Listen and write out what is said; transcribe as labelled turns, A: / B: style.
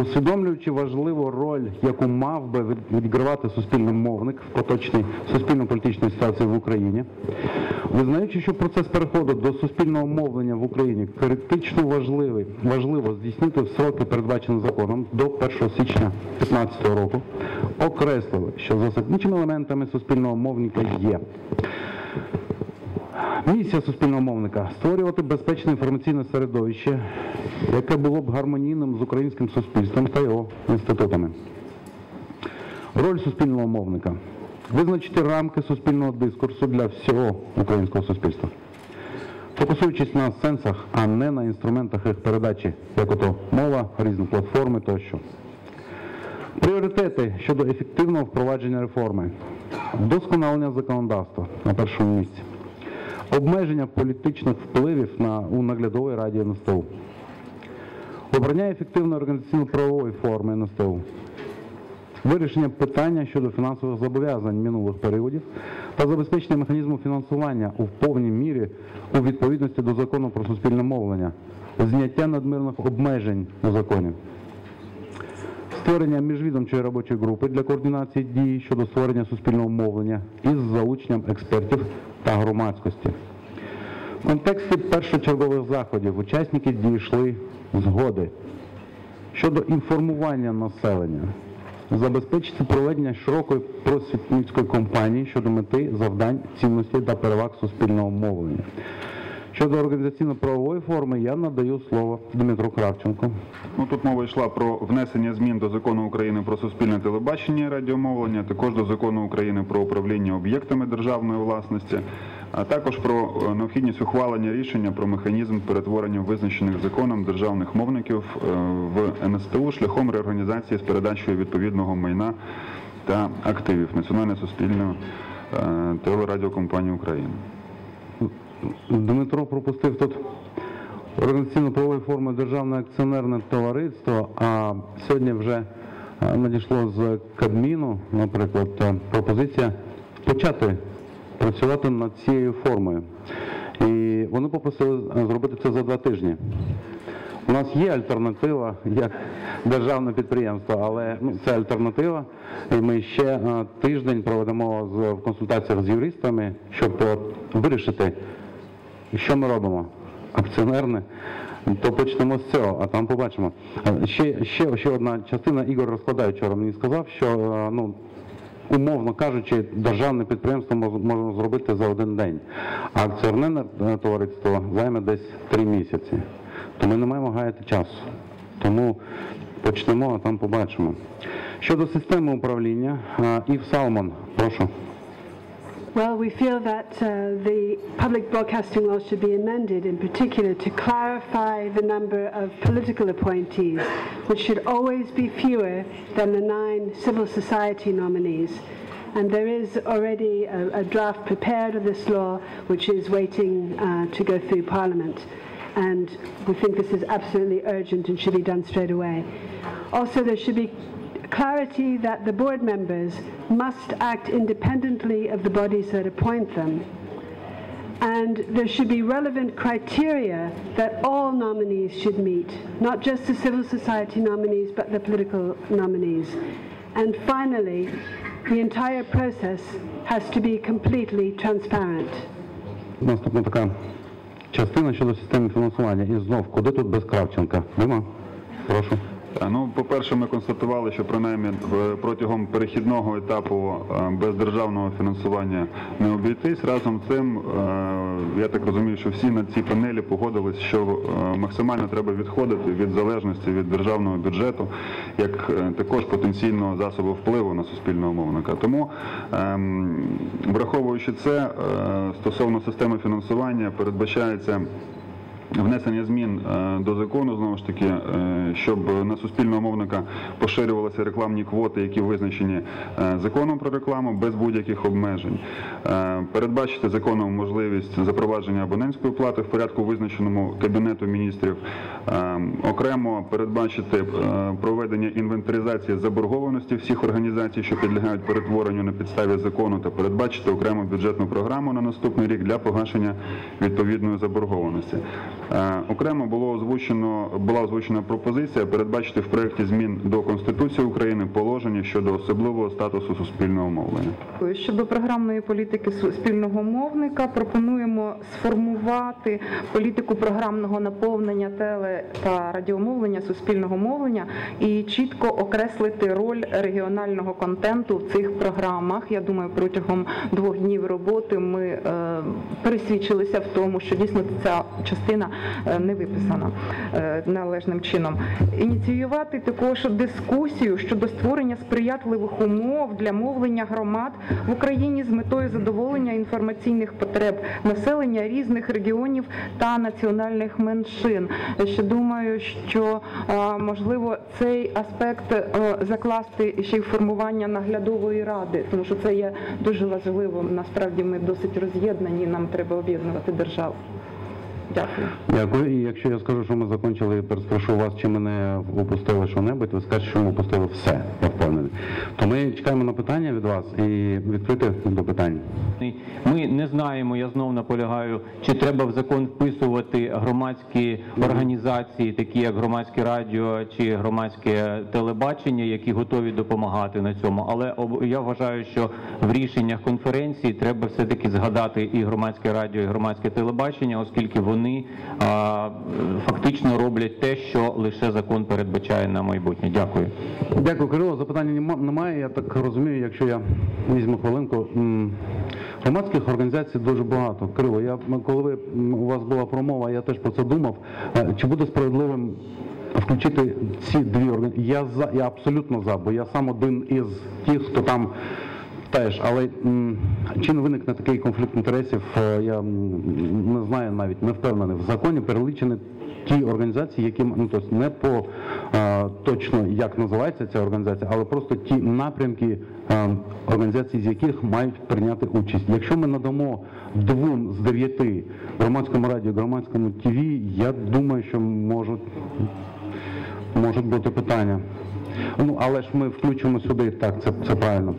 A: усвідомлюючи важливу роль, яку мав би від- відігравати суспільний мовник в поточній суспільно-політичній ситуації в Україні, визнаючи, що процес переходу до суспільного мовлення в Україні критично важливий, важливо здійснити в сроки, передбачені законом, до 1 січня 2015 року, окреслили, що засадничими елементами суспільного мовника є Місія суспільного мовника створювати безпечне інформаційне середовище, яке було б гармонійним з українським суспільством та його інститутами. Роль суспільного мовника визначити рамки суспільного дискурсу для всього українського суспільства, фокусуючись на сенсах, а не на інструментах їх передачі, як ото мова, різні платформи тощо. Пріоритети щодо ефективного впровадження реформи, вдосконалення законодавства на першому місці, обмеження політичних впливів на, у наглядовій раді НСТУ, обрання ефективної організаційно-правової форми НСТУ, вирішення питання щодо фінансових зобов'язань минулих періодів та забезпечення механізму фінансування у повній мірі у відповідності до закону про суспільне мовлення, зняття надмірних обмежень у законі. Створення міжвідомчої робочої групи для координації дій щодо створення суспільного мовлення із залученням експертів та громадськості. В контексті першочергових заходів учасники дійшли згоди щодо інформування населення, забезпечити проведення широкої просвітницької кампанії щодо мети, завдань, цінностей та переваг суспільного мовлення. Щодо організаційно-правової форми я надаю слово Дмитру Кравченку.
B: Ну тут мова йшла про внесення змін до закону України про суспільне телебачення і радіомовлення, також до закону України про управління об'єктами державної власності, а також про е, необхідність ухвалення рішення про механізм перетворення визначених законом державних мовників е, в НСТУ шляхом реорганізації з передачею відповідного майна та активів Національної суспільної е, телерадіокомпанії України.
A: Дмитро пропустив тут організаційно-правової форми державне акціонерне товариство, а сьогодні вже е, надійшло з Кабміну, наприклад, е, пропозиція почати працювати над цією формою. І вони попросили е, зробити це за два тижні. У нас є альтернатива як державне підприємство, але ну, це альтернатива. І ми ще тиждень проведемо в консультаціях з юристами, щоб е, вирішити, що ми робимо. Акціонерне, то почнемо з цього, а там побачимо. Ще, ще, ще одна частина, Ігор розкладає вчора мені сказав, що е, ну, умовно кажучи, державне підприємство можна зробити за один день, а акціонерне е, товариство займе десь три місяці. То ми не маємо гаяти часу. Тому почнемо, а там побачимо. Щодо системи управління, е, Ів Салмон, прошу.
C: Well, we feel that uh, the public broadcasting law should be amended in particular to clarify the number of political appointees, which should always be fewer than the nine civil society nominees. And there is already a, a draft prepared of this law, which is waiting uh, to go through Parliament. And we think this is absolutely urgent and should be done straight away. Also, there should be clarity that the board members must act independently of the bodies that appoint them. And there should be relevant criteria that all nominees should meet, not just the civil society nominees, but the political nominees. And finally, the entire process has to be completely transparent.
A: Наступна така частина щодо системи фінансування. І знов, куди тут без Кравченка? Нема? Прошу.
B: Та, Ну, по-перше, ми констатували, що принаймні протягом перехідного етапу е, без державного фінансування не обійтись. Разом з цим, е, я так розумію, що всі на цій панелі погодились, що е, максимально треба відходити від залежності від державного бюджету, як е, також потенційного засобу впливу на суспільного мовника. Тому, ем, враховуючи це, е, стосовно системи фінансування передбачається. Внесення змін е, до закону знову ж таки, е, щоб на суспільного мовника поширювалися рекламні квоти, які визначені е, законом про рекламу без будь-яких обмежень. Передбачити законом можливість запровадження абонентської плати в порядку визначеному кабінету міністрів. Окремо передбачити проведення інвентаризації заборгованості всіх організацій, що підлягають перетворенню на підставі закону, та передбачити окрему бюджетну програму на наступний рік для погашення відповідної заборгованості. Е, Окремо було озвучено була озвучена пропозиція передбачити в проєкті змін до Конституції України положення щодо особливого статусу суспільного мовлення.
D: Щодо програмної політики су- спільного мовника пропонуємо сформувати політику програмного наповнення теле та радіомовлення суспільного мовлення і чітко окреслити роль регіонального контенту в цих програмах. Я думаю, протягом двох днів роботи ми е, пересвідчилися в тому, що дійсно ця частина не виписана е, належним чином. Ініціювати також дискусію щодо створення сприятливих умов для мовлення громад в Україні з метою задоволення інформаційних потреб населення різних регіонів та національних меншин. Ще думаю, що е, можливо цей аспект е, закласти ще й формування наглядової ради, тому що це є дуже важливо. Насправді ми досить роз'єднані. Нам треба об'єднувати державу. Дякую.
A: Дякую. І якщо я скажу, що ми закінчили, і тепер спрошу вас, чи ми не упустили що-небудь, ви скажете, що ми упустили все, я впевнений. То ми чекаємо на питання від вас і відкрити до питань.
E: Ми не знаємо, я знов наполягаю, чи треба в закон вписувати громадські організації, такі як громадське радіо чи громадське телебачення, які готові допомагати на цьому. Але об- я вважаю, що в рішеннях конференції треба все-таки згадати і громадське радіо, і громадське телебачення, оскільки вони а, фактично роблять те, що лише закон передбачає на майбутнє. Дякую.
A: Дякую, Кирило. Запитання немає. Я так розумію, якщо я візьму хвилинку. Громадських організацій дуже багато. Кирило, я коли ви у вас була промова, я теж про це думав. Е, Чи буде справедливим включити ці дві організації? Я за я абсолютно за, бо я сам один із тих, хто там. Теж, але м, чи не виникне такий конфлікт інтересів, е, я не знаю навіть, не впевнений. В законі перелічені ті організації, які ну, тобто не по е, точно як називається ця організація, але просто ті напрямки е, організації, з яких мають прийняти участь. Якщо ми надамо двом з дев'яти громадському радіо, громадському ТВ, я думаю, що можуть, можуть бути питання. Ну але ж ми включимо сюди, так, це, це правильно.